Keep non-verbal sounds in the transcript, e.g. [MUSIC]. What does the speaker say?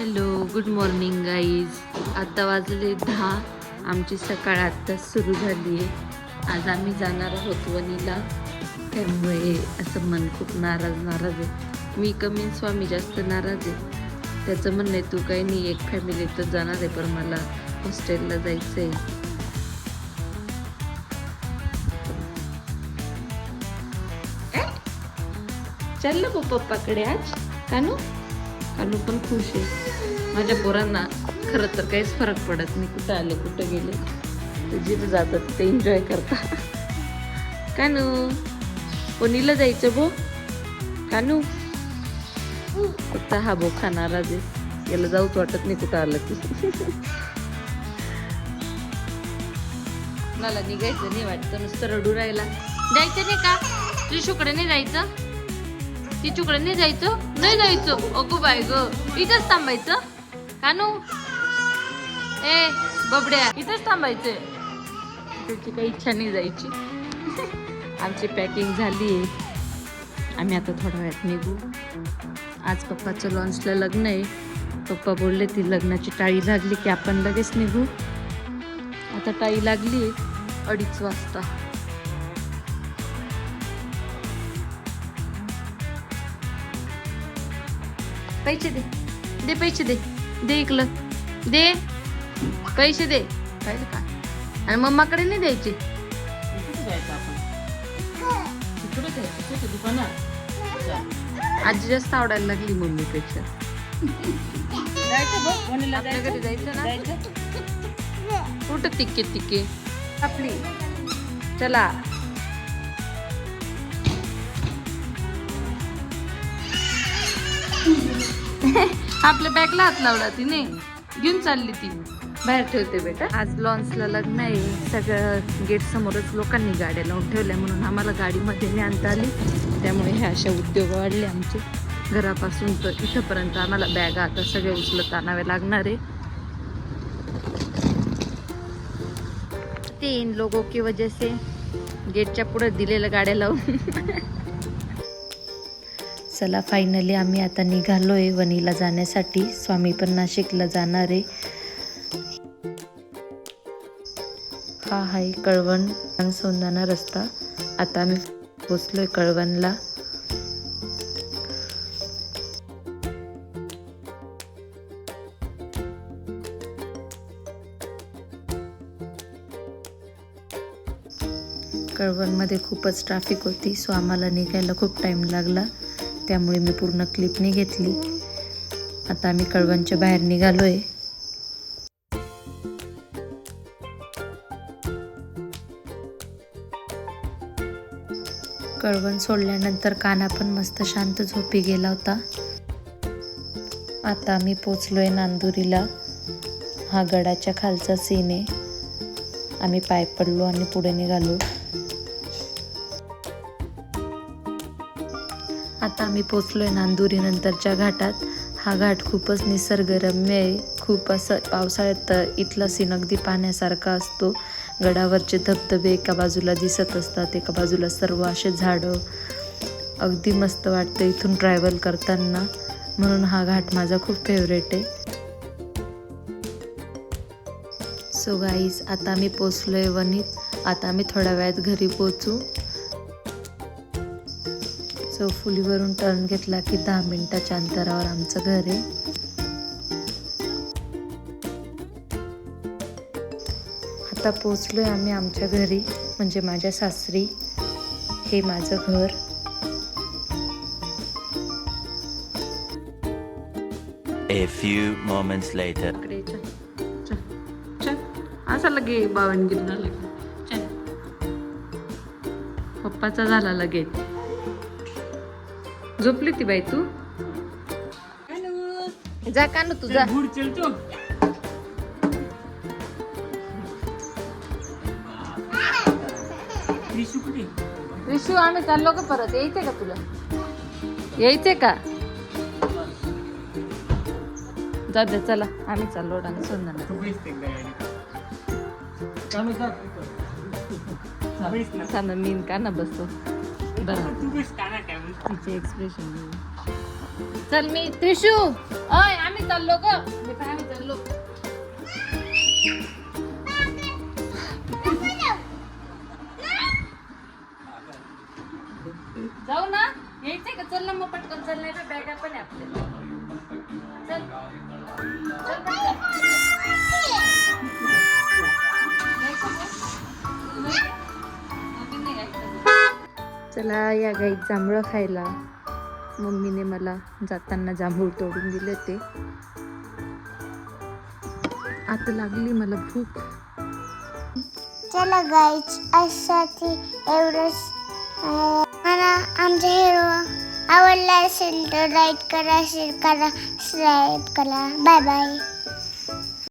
Hello good morning guys आत्ता वाजले दहा. आमची सकाळ आत्ताच सुरू झाली आहे. आज आम्ही जाणार आहोत वनीला त्यामुळे असं मन खूप नाराज नाराज आहे. मी कमी स्वामी जास्त नाराज आहे. त्याचं म्हणणं आहे तू काही नाही एक फॅमिलीतच जाणार आहे पण मला हॉस्टेलला जायचं आहे चाललं गो पप्पाकडे आज? कानू? कानू पण खुश आहे. माझ्या पोरांना खरं तर काहीच फरक पडत नाही. कुठं आले कुठं गेले. ते जिथं जातात ते एन्जॉय करता कानू कोणीला जायचं भो? कानू? फक्त हा भो खाणारा जे याला जाऊच वाटत नाही कुठं आलं की मला निघायचं नाही वाटतं. नुसतं रडू राहिला. जायचं नाही का? त्रिशूकडे नाही जायचं? तिच्याकडे नाही जायचं नाही जायचं. अगो बाय ग इथंच थांबायचं. कानू? ए बबड्या इथंच थांबायचं त्याची काही इच्छा नाही जायची. [LAUGHS] आमची पॅकिंग झाली आहे. आम्ही आता थोड्या वेळात निघू. आज पप्पाचं लॉन्चला लग्न आहे. पप्पा बोलले ती लग्नाची टाळी लागली की आपण लगेच निघू. आता टाळी लागली आहे अडीच वाजता. पैसे दे. दे पैसे दे. दे इकलं. दे. पैसे दे. पाहिजे का? आणि मम्माकडे नाही द्यायचे. आजी जास्त आवडायला लागली मम्मीपेक्षा. आपल्या घरी जायचं ना? कुठं तिके तिके आपली. चला. आपल्या बॅगला हात लावला तिने. घेऊन चालली ती. बाहेर ठेवते बेटा. आज लॉन्चला लग्न आहे. सगळं गेट समोरच लोकांनी गाड्या लावून ठेवल्या म्हणून आम्हाला गाडीमध्ये नाही आणता आली. त्यामुळे हे अशा उद्योग वाढले आमचे. घरापासून तर इथंपर्यंत आम्हाला बॅग आता सगळे उचलत आणावे लागणार आहे. ते इन लोगों की वजह से गेटच्या पुढे दिलेल्या गाड्या लावून. [LAUGHS] चला फायनली आम्ही आता निघालो आहे वणीला जाण्यासाठी. स्वामी पण नाशिकला जाणार आहे. हा आहे कळवण सोंदाना रस्ता. आता आम्ही पोचलोय कळवणला. कळवणमध्ये खूपच ट्रॅफिक होती सो आम्हाला निघायला खूप टाईम लागला. त्यामुळे मी पूर्ण क्लिपने घेतली. आता आम्ही कळवणच्या बाहेर निघालो आहे कळवण सोडल्यानंतर काना पण मस्त शांत झोपी गेला होता. आता आम्ही आहे नांदुरीला. हा गडाच्या खालचा सीन आहे. आम्ही पाय पडलो आणि पुढे निघालो. आता आम्ही पोचलो आहे नांदुरीनंतरच्या घाटात. हा घाट खूपच निसर्गरम्य आहे. खूप असं पावसाळ्यात तर इथला सीन अगदी पाहण्यासारखा असतो. गडावरचे धबधबे एका बाजूला दिसत असतात एका बाजूला सर्व असे झाडं. अगदी मस्त वाटतं इथून ट्रॅव्हल करताना. म्हणून हा घाट माझा खूप फेवरेट आहे. सो गाईज आता आम्ही आहे वनीत आता आम्ही थोड्या वेळात घरी पोचू. सो फुलीवरून टर्न घेतला की दहा मिनिटाच्या अंतरावर आमचं घर आहे. आता पोचलोय आम्ही आमच्या घरी म्हणजे माझ्या सासरी. हे माझं घर. A few moments later. असा लगे बावनगिरीला लगे. चल. पप्पाचा झाला लगेच. झोपली ती बाई तू? जा का ना तुझा विशू आम्ही चाललो का परत यायचंय का तुला? यायचंय का? जाऊ दे चला. आम्ही चाललो डान्स सोडणार. मी का ना बसतो. बरं. तिचे एक्सप्रेशन चल मी त्रिशू! अय आम्ही चाललो ग. मी पण चाललो. चला या गाईत जांभळं खायला मम्मीने मला जाताना जांभूळ तोडून दिले ते आता लागली मला भूक. चला गाईच अशासाठी एवढंच. मला आमचा हिरो आवडला असेल तर लाईक करा शेअर करा सबस्क्राईब करा. Bye bye